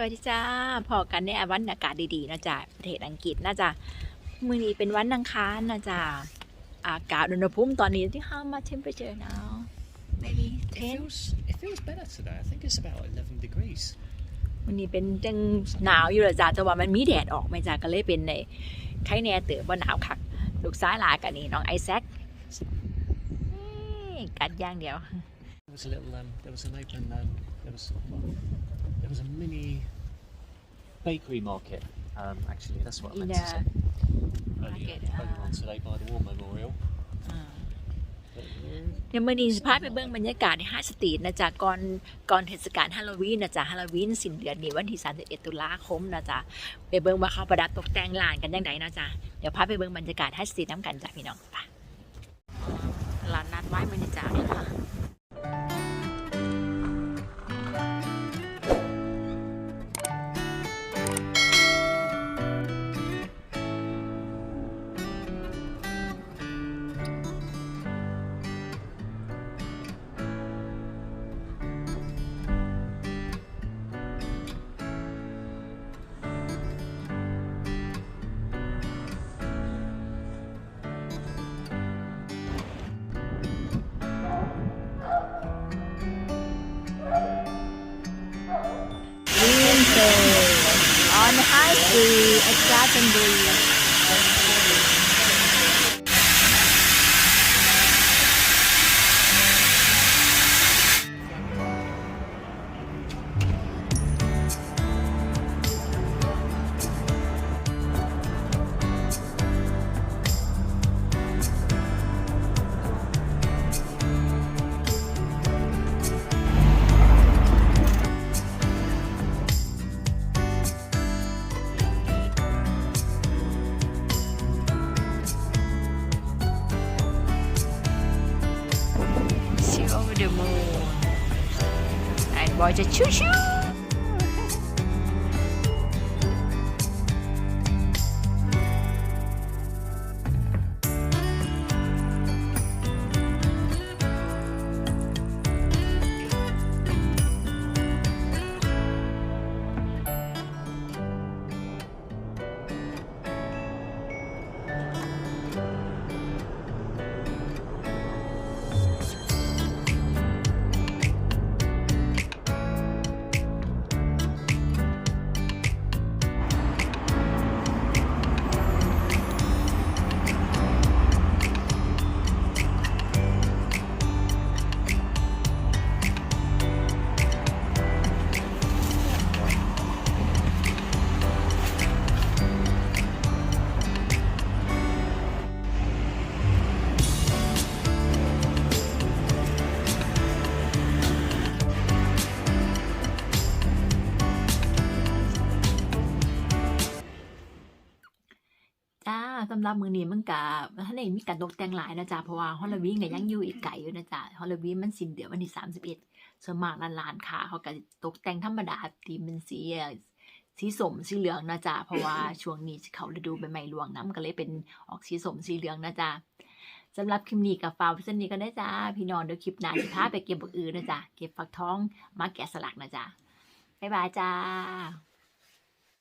สวัสดีจ้าพอกันในวันอากาศดีๆนะจ๊ะประเทศอังกฤษนะจ๊ะมื้อนี้เป็นวันอังคารนะจ๊ะอากาศอุณหภูมิตอนนี้ที่ how much temperature now maybe It 10 feels it feels better today. I think it's about 11 degrees. วันนี้เป็นจังหนาวอยู่ละจ้ะแต่ว่ามันมีแดดออกไหมจ้ะก็เลยเป็นในไข้แน่เตือว่าหนาวคักลูกซ้ายหลากันนี่น้องไอแซคนี่กัดอย่างเดียว There was a little um, there was an open um, there was there was a mini bakery market. Um, actually, that's what I meant to In, say. Earlier, market, earlier on uh, today by the War Memorial. เดี๋ยวมื่อนี้สิพาไปเบิ่งบรรยากาศในห้างสตรีทนะจ๊ะก่อนก่อนเทศกาลฮาโลวีนนะจ๊ะฮาโลวีนสิ้นเดือนนี้วันที่31ตุลาคมนะจ๊ะไปเบิ่งว่าเขาประดับตกแต่งร้านกันยังไงนะจ๊ะเดี๋ยวพาไปเบิ่งบรรยากาศห้างสตรีทน้ำกันจ้ะพี่น้องไปตลาดนัดไว้มันจ้ะค่ะ High Street at Glastonbury Roger Choo Choo! สำหรับมือนี้มันกะท่านเองมีการตกแต่งหลายนะจ๊ะเพราะว่าฮอลลวีนก็ยังอยู่อีกไกลอยู่นะจ๊ะฮอลลวีนมันสิ้นเดือนวันที่สามสิบเอ็ดส่วนมากร้านร้านค้าเขาก็ตกแต่งธรรมดาตีมเป็นสีสีสมสีเหลืองนะจ๊ะเพราะว่าช่วงนี้เขาฤดูใบไม้ร่วงน้ำก็เลยเป็นออกสีสมสีเหลืองนะจ๊ะสำหรับคลิปนี้กับฟาวพิซนี้ก็ได้จ้าพี่นองเดี๋ยวคลิปหน้าจะพาไปเก็บบักอือนะจ๊ะเก็บฟักทองมาแกะสลักนะจ๊ะบ๊ายบายจ้า